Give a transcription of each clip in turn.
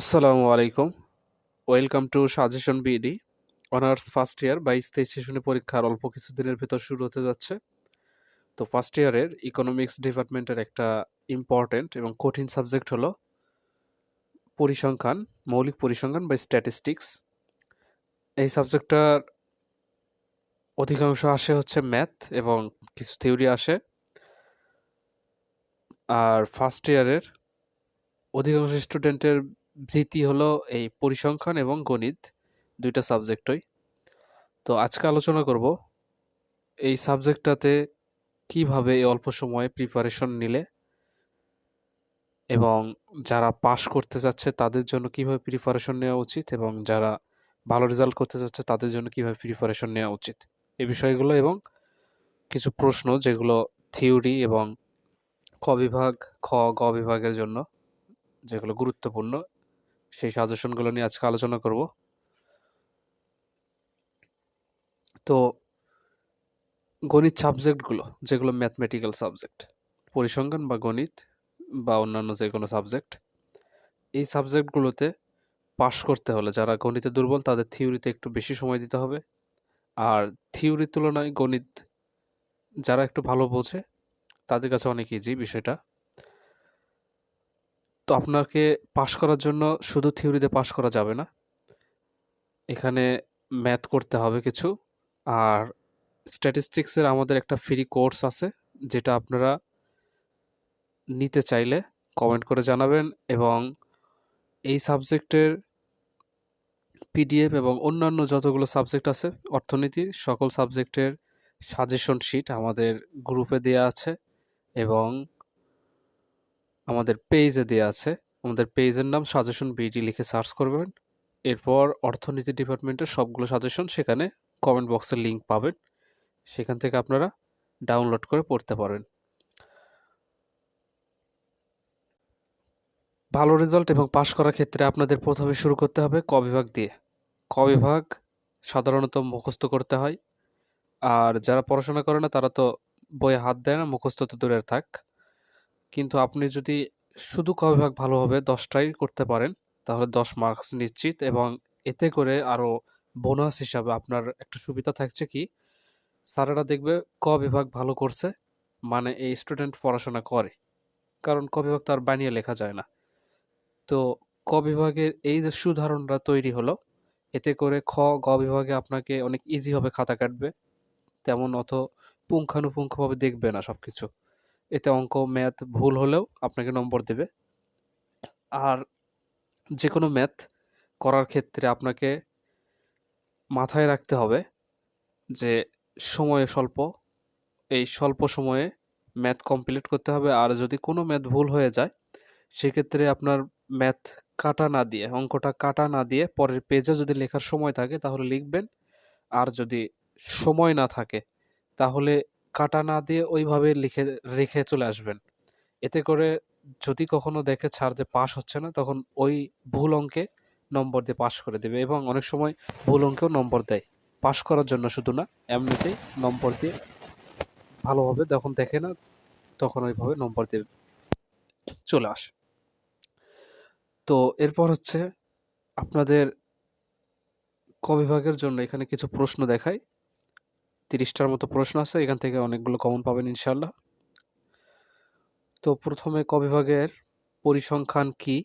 আসসালামু আলাইকুম। Welcome to suggestion BD honours first year বাইশ তেইশ সেশনে পরীক্ষার অল্প কিছুদিনের ভেতর শুরু হতে যাচ্ছে। তো ফার্স্ট ইয়ারের ইকোনমিক্স ডিপার্টমেন্টের একটা ইম্পর্ট্যান্ট এবং কঠিন সাবজেক্ট হলো পরিসংখ্যান, মৌলিক পরিসংখ্যান বা স্ট্যাটিস্টিক্স এই সাবজেক্টটার অধিকাংশ আসে হচ্ছে ম্যাথ এবং কিছু থিওরি আসে। আর ফার্স্ট ইয়ারের অধিকাংশ স্টুডেন্টের ভীতি হলো এই পরিসংখ্যান এবং গণিত দুইটা সাবজেক্টই। তো আজকে আলোচনা করব এই সাবজেক্টটাতে কীভাবে এই অল্প সময়ে প্রিপারেশন নিলে এবং যারা পাশ করতে যাচ্ছে তাদের জন্য কীভাবে প্রিপারেশন নেওয়া উচিত এবং যারা ভালো রেজাল্ট করতে যাচ্ছে তাদের জন্য কীভাবে প্রিপারেশন নেওয়া উচিত এই বিষয়গুলো এবং কিছু প্রশ্ন যেগুলো থিওরি এবং ক বিভাগ, খ, গ বিভাগের জন্য যেগুলো গুরুত্বপূর্ণ সেই সাজেশনগুলো নিয়ে আজকে আলোচনা করব। তো গণিত সাবজেক্টগুলো যেগুলো ম্যাথমেটিক্যাল সাবজেক্ট পরিসংখ্যান বা গণিত বা অন্যান্য যে কোনো সাবজেক্ট এই সাবজেক্টগুলোতে পাশ করতে হলে যারা গণিতে দুর্বল, তাদের থিওরিতে একটু বেশি সময় দিতে হবে। আর থিওরির তুলনায় গণিত যারা একটু ভালো বোঝে, তাদের কাছে অনেক ইজি বিষয়টা। তো আপনাকে পাশ করার জন্য শুধু থিওরিতে পাশ করা যাবে না। এখানে ম্যাথ করতে হবে কিছু। আর স্ট্যাটিস্টিক্সের আমাদের একটা ফ্রি কোর্স আছে, যেটা আপনারা নিতে চাইলে কমেন্ট করে জানাবেন এবং এই সাবজেক্টের পিডিএফ এবং অন্যান্য যতগুলো সাবজেক্ট আছে অর্থনীতির সকল সাবজেক্টের সাজেশন শিট আমাদের গ্রুপে দেওয়া আছে এবং আমাদের পেজে দেওয়া আছে। আমাদের পেজের নাম সাজেশন বিডি লিখে সার্চ করবেন। এরপর অর্থনীতি ডিপার্টমেন্টের সবগুলো সাজেশন সেখানে কমেন্ট বক্সের লিঙ্ক পাবেন। সেখান থেকে আপনারা ডাউনলোড করে পড়তে পারেন। ভালো রেজাল্ট এবং পাশ করার ক্ষেত্রে আপনাদের প্রথমে শুরু করতে হবে ক বিভাগ দিয়ে। ক বিভাগ সাধারণত মুখস্থ করতে হয়। আর যারা পড়াশোনা করে না, তারা তো বইয়ে হাত দেয় না, মুখস্থ তো দূরের থাক। কিন্তু আপনি যদি শুধু ক বিভাগ ভালোভাবে দশটাই করতে পারেন, তাহলে দশ মার্কস নিশ্চিত এবং এতে করে আরও বোনাস হিসাবে আপনার একটা সুবিধা থাকছে কি, স্যারেরা দেখবে ক বিভাগ ভালো করছে মানে এই স্টুডেন্ট পড়াশোনা করে। কারণ ক বিভাগ তো আর বানিয়ে লেখা যায় না। তো ক বিভাগের এই যে সুধারণটা তৈরি হলো, এতে করে খ গ বিভাগে আপনাকে অনেক ইজি হবে খাতা কাটবে, তেমন অত পুঙ্খানুপুঙ্খভাবে দেখবে না সব কিছু এতে অঙ্ক, ম্যাথ ভুল হলেও আপনাকে নম্বর দেবে। আর যে কোনো ম্যাথ করার ক্ষেত্রে আপনাকে মাথায় রাখতে হবে যে সময় স্বল্প, এই স্বল্প সময়ে ম্যাথ কমপ্লিট করতে হবে। আর যদি কোনো ম্যাথ ভুল হয়ে যায়, সেক্ষেত্রে আপনার ম্যাথ কাটা না দিয়ে, অঙ্কটা কাটা না দিয়ে পরের পেজে যদি লেখার সময় থাকে তাহলে লিখবেন। আর যদি সময় না থাকে, তাহলে কাটা না দিয়ে ওইভাবে লিখে, রেখে চলে আসবেন। এতে করে যদি কখনো দেখে ছাড় যে পাস হচ্ছে না, তখন ওই ভুল অঙ্কে নম্বর দিয়ে পাস করে দেবে এবং অনেক সময় ভুল অঙ্কেও নম্বর দেয়। পাস করার জন্য শুধু না, এমনিতেই নম্বর দিয়ে ভালোভাবে যখন দেখে না, তখন ওইভাবে নম্বর দিয়ে চলে আসে। তো এরপর হচ্ছে আপনাদের ক বিভাগের জন্য এখানে কিছু প্রশ্ন দেখায় তিরিশটার মতো প্রশ্ন আছে, এখান থেকে অনেকগুলো কমন পাবেন ইনশাল্লাহ তো প্রথমে ক বিভাগের পরিসংখ্যান কি?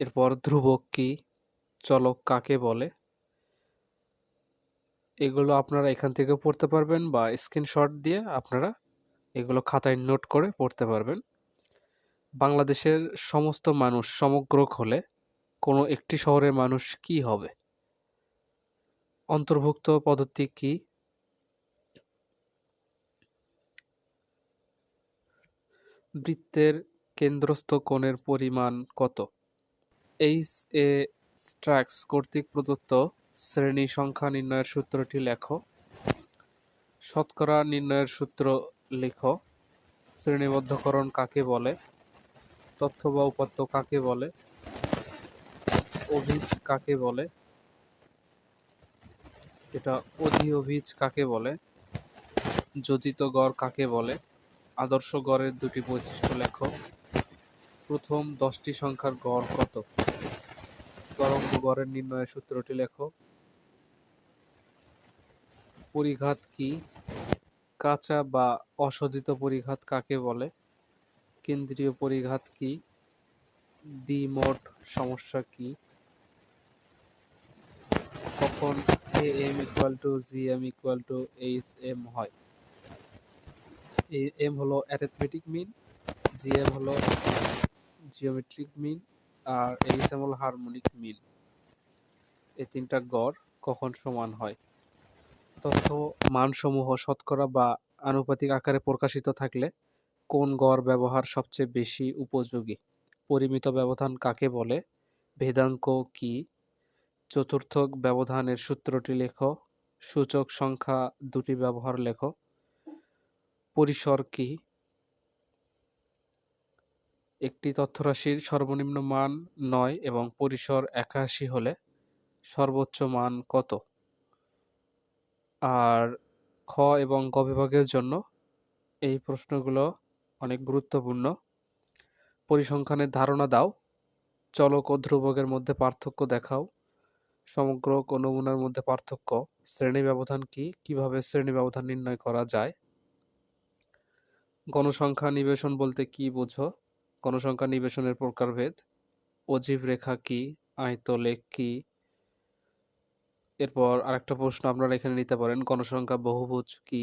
এরপর ধ্রুবক কি? চলক কাকে বলে? এগুলো আপনারা এখান থেকে পড়তে পারবেন বা স্ক্রিনশট দিয়ে আপনারা এগুলো খাতায় নোট করে পড়তে পারবেন। বাংলাদেশের সমস্ত মানুষ সমগ্র হলে কোনো একটি শহরের মানুষ কি হবে? অন্তর্ভুক্ত পদ্ধতি কি? বৃত্তের কেন্দ্রস্থ কোণের পরিমাণ কত? এইচ এ স্ট্রাক্স কর্তৃক প্রদত্ত শ্রেণি সংখ্যা নির্ণয়ের সূত্রটি লেখো। শতকরা নির্ণয়ের সূত্র লেখো। শ্রেণীবদ্ধকরণ কাকে বলে? তথ্য বা উপাত্ত কাকে বলে? অভিজ কাকে বলে? এটা অধি অভিজ কাকে বলে? যোজিত গড় কাকে বলে? আদর্শ গড়ের দুটি বৈশিষ্ট্য লেখো। প্রথম, দশটি সংখ্যার গড় কত? তরঙ্গ গড়ের নির্ণয়ের সূত্রটি লেখো। পরিঘাত কি? কাঁচা বা অশোধিত পরিঘাত কাকে বলে? কেন্দ্রীয় পরিঘাত কি? দ্বিমোড সমস্যা কি? কখন A M equal to G M equal to H M হয়? এম হলো অ্যারিথমেটিক মিন জি এম হলো জিওমেট্রিক মিন আর এইচ এম হলো হারমোনিক মিন এই তিনটা গড় কখন সমান হয়? তথ্য মানসমূহ শতকরা বা আনুপাতিক আকারে প্রকাশিত থাকলে কোন গড় ব্যবহার সবচেয়ে বেশি উপযোগী? পরিমিত ব্যবধান কাকে বলে? ভেদাঙ্ক কি? চতুর্থ ব্যবধানের সূত্রটি লেখো। সূচক সংখ্যা দুটি ব্যবহার লেখো। পরিসর কি? একটি তথ্যরাশির সর্বনিম্ন মান নয় এবং পরিসর একাশি হলে সর্বোচ্চ মান কত? আর খ এবং গ বিভাগের জন্য এই প্রশ্নগুলো অনেক গুরুত্বপূর্ণ। পরিসংখ্যানের ধারণা দাও। চলক ও ধ্রুবকের মধ্যে পার্থক্য দেখাও। সমগ্র ও নমুনার মধ্যে পার্থক্য। শ্রেণি ব্যবধান কি? কীভাবে শ্রেণি ব্যবধান নির্ণয় করা যায়? গণসংখ্যা নিবেশন বলতে কি বোঝো? গণসংখ্যা নিবেশনের প্রকারভেদ? অজীব রেখা কি? আয়তলেখ কি? এরপর আরেকটা প্রশ্ন আপনারা এখানে নিতে পারেন, গণসংখ্যা বহুভুজ কি?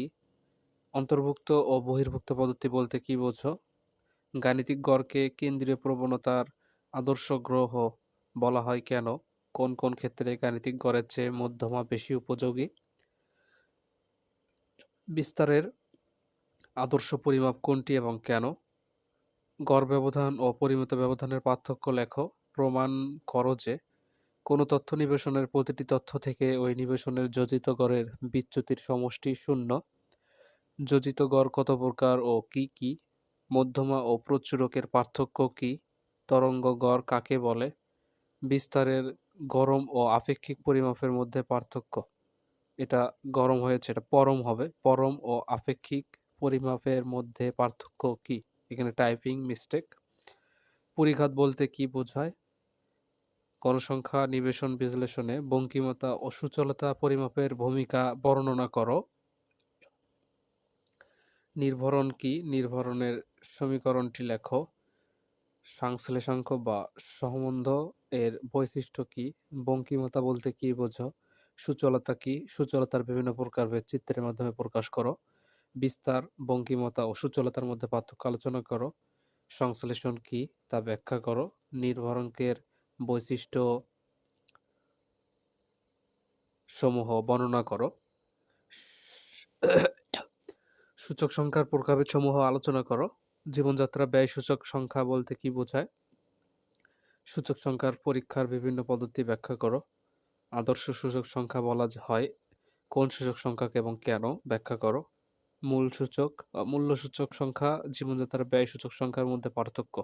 অন্তর্ভুক্ত ও বহির্ভুক্ত পদ্ধতি বলতে কি বোঝো? গাণিতিক গড়কে কেন্দ্রীয় প্রবণতার আদর্শ গ্রহ বলা হয় কেন? কোন কোন ক্ষেত্রে গাণিতিক গড়ের চেয়ে মধ্যমা বেশি উপযোগী? বিস্তারের আদর্শ পরিমাপ কোনটি এবং কেন? গড় ব্যবধান ও পরিমিত ব্যবধানের পার্থক্য লেখো। প্রমাণ করো যে কোনো তথ্য নিবেশনের প্রতিটি তথ্য থেকে ওই নিবেশনের যোজিত গড়ের বিচ্যুতির সমষ্টি শূন্য। যোজিত গড় কত প্রকার ও কি কি? মধ্যমা ও প্রচুরকের পার্থক্য কি? তরঙ্গ গড় কাকে বলে? বিস্তারের গরম ও আপেক্ষিক পরিমাপের মধ্যে পার্থক্য। এটা গরম হয়েছে, এটা পরম হবে। পরম ও আপেক্ষিক পরিমাপের মধ্যে পার্থক্য কি? এখানে টাইপিং মিস্টেক পরিঘাত বলতে কি বোঝায়? গণসংখ্যা নিবেশন বিশ্লেষণে বঙ্কিমতা ও সুচলতা পরিমাপের ভূমিকা বর্ণনা করো। নির্ভরণ কি? নির্ভরণের সমীকরণটি লেখো। সংশ্লেষাঙ্ক বা সম্বন্ধ এর বৈশিষ্ট্য কি? বঙ্কিমতা বলতে কি বোঝো? সুচলতা কি? সুচলতার বিভিন্ন প্রকারভেদ চিত্রের মাধ্যমে প্রকাশ করো। বিস্তার বঙ্কিমতা ও সুচলতার মধ্যে পার্থক্য আলোচনা করো। সংশ্লেষণ কি, তা ব্যাখ্যা করো। নির্ভরণকের বৈশিষ্ট্য সমূহ বর্ণনা করো। সূচক সংখ্যার প্রকারভেদ সমূহ আলোচনা করো। জীবনযাত্রা, ব্যয়, সূচক সংখ্যা বলতে কি বোঝায়? সূচক সংখ্যার পরীক্ষার বিভিন্ন পদ্ধতি ব্যাখ্যা করো। আদর্শ সূচক সংখ্যা বলা হয়। কোন সূচক সংখ্যাকে এবং কেন ব্যাখ্যা করো? মূল সূচক মূল্য সূচক সংখ্যা জীবনযাত্রার ব্যয় সূচক সংখ্যার মধ্যে পার্থক্য।